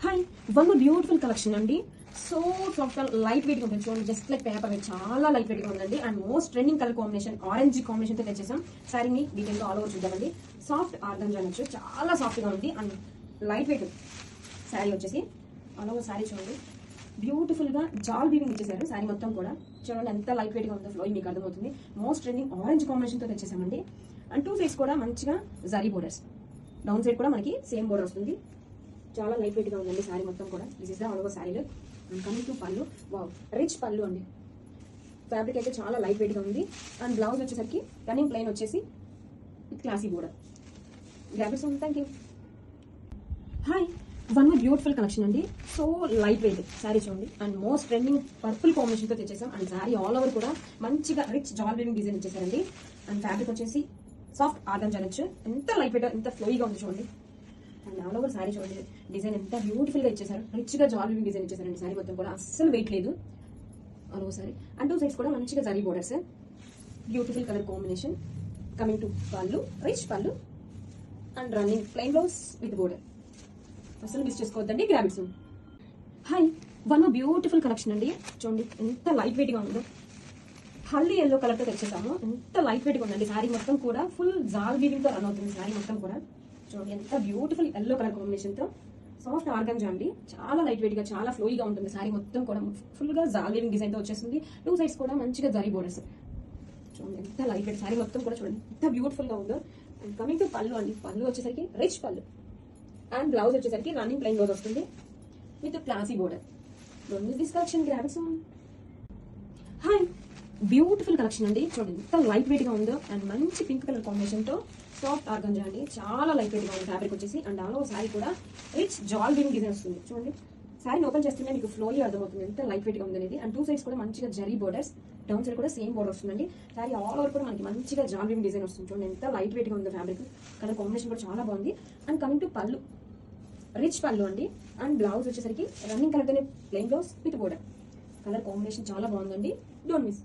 Hi one beautiful collection అండి. So soft light weight ఉంటుంది చూడండి జస్ట్ లైక్ పేపర్ చాలా లైట్ వెయిట్గా ఉందండి. And most trending colour combination orange కాంబినేషన్తో తెచ్చేసాం. శారీని డీటెయిల్గా ఆల్ ఓవర్ చూద్దామండి. సాఫ్ట్ ఆర్గన్ అనొచ్చు చాలా సాఫ్ట్గా ఉంది. అండ్ లైట్ వెయిట్ శారీ వచ్చేసి. ఆల్ ఓవర్ శారీ చూడండి. బ్యూటిఫుల్గా జాల్ వీవింగ్ ఇచ్చేసారు శారీ మొత్తం కూడా. చూడండి ఎంత లైట్ వెయిట్గా ఉందో ఫ్లో మీకు అర్థమవుతుంది. మోస్ట్ ట్రెండింగ్ ఆరెంజ్ కాంబినేషన్తో తెచ్చేసామండి. అండ్ టూ సైడ్స్ కూడా మంచిగా జరీ బోర్డర్స్ డౌన్ సైడ్ కూడా మనకి సేమ్ బోర్డర్ వస్తుంది. చాలా లైట్ వెయిట్గా ఉందండి శారీ మొత్తం కూడా. This is the all over శారీలో and coming to pallu wow rich pallu అండి. ఫ్యాబ్రిక్ అయితే చాలా లైట్ వెయిట్గా ఉంది. అండ్ బ్లౌజ్ వచ్చేసరికి రన్నింగ్ ప్లెయిన్ వచ్చేసి విత్ క్లాసీ బోర్డర్ గ్రాఫిక్స్ ఉంది thank you hi one more beautiful collection అండి. సో లైట్ వెయిట్ శారీ చూడండి. అండ్ మోస్ట్ ట్రెండింగ్ పర్పుల్ కాంబినేషన్తో తెచ్చేసాం. అండ్ శారీ ఆల్ ఓవర్ కూడా మంచిగా రిచ్ జాల్ వీవింగ్ డిజైన్ ఇచ్చేసారండి. అండ్ ఫ్యాబ్రిక్ వచ్చేసి సాఫ్ట్ ఆర్గన్ అనొచ్చు ఎంత లైట్ వెయిట్ ఎంత ఫ్లోయిగా ఉంది చూడండి. అండ్ ఆల్ ఓవర్ శారీ చూడండి. డిజైన్ ఎంత బ్యూటిఫుల్గా ఇచ్చేసారు రిచ్గా డిజైన్ ఇచ్చేసారండి శారీ మొత్తం కూడా అస్సలు వెయిట్ లేదు. All over sari and two sides కూడా మంచిగా zari borders beautiful colour combination coming to pallu rich pallu and running plain blouse with border అసలు మిస్ చేసుకోవద్దండి. Grab it hi one beautiful collection అండి. చూడండి ఎంత లైట్ వెయిట్గా ఉందో. హల్దీ ఎల్లో కలర్తో తెచ్చేసాము. ఎంత లైట్ వెయిట్గా ఉందండి. శారీ మొత్తం కూడా ఫుల్ జాల్ వీవింగ్ రన్ అవుతుంది. శారీ మొత్తం కూడా. చూడండి ఎంత బ్యూటిఫుల్ ఎల్లో కలర్ కాంబినేషన్తో సాఫ్ట్ ఆర్గంజా అండి చాలా లైట్ వెయిట్గా చాలా ఫ్లోయిగా ఉంటుంది. శారీ మొత్తం కూడా ఫుల్గా జాల్ డిజైన్తో వచ్చేసింది టూ సైడ్స్ కూడా మంచిగా జరీ బోర్డర్స్ చూడండి ఎంత లైట్ వెయిట్ శారీ మొత్తం కూడా చూడండి. ఎంత బ్యూటిఫుల్గా ఉందో. అండ్ కమింగ్ టు పళ్ళు అండి. పళ్ళు వచ్చేసరికి రిచ్ పళ్ళు. అండ్ బ్లౌజ్ వచ్చేసరికి రన్నింగ్ ప్లెయిన్ బ్లౌజ్ వస్తుంది. With classy border this collection graphics hi beautiful collection అండి. చూడండి ఎంత లైట్ వెయిట్గా ఉందో అండ్ మంచి పింక్ కలర్ కాంబినేషన్తో సాఫ్ట్ ఆర్గంజా అండి. చాలా లైట్ వెయిట్గా ఉంది ఫ్యాబ్రిక్ వచ్చేసి. అండ్ ఆలో సారీ కూడా రిచ్ జాల్ బింగ్ డిజైన్ వస్తుంది. చూడండి సారీ ఓపెన్ చేస్తుంటే మీకు ఫ్లోలీ అర్థమవుతుంది. ఎంత లైట్ వెయిట్గా ఉంది అనేది. అండ్ టూ సైడ్స్ కూడా మంచిగా జరీ బోర్డర్స్ డౌన్ సైడ్ కూడా సేమ్ బోర్డర్ వస్తుందండి. సారీ ఆల్ ఓవర్ కూడా మనకి మంచిగా జాల్ బింగ్ డిజైన్ వస్తుంది. చూడండి ఎంత లైట్ వెయిట్గా ఉంది ఫ్యాబ్రిక్ కలర్ కాంబినేషన్ కూడా చాలా బాగుంది. And coming to pallu rich pallu అండి. అండ్ బ్లౌజ్ వచ్చేసరికి running కలర్తోనే plain blouse with border colour combination చాలా బాగుందండి. Don't miss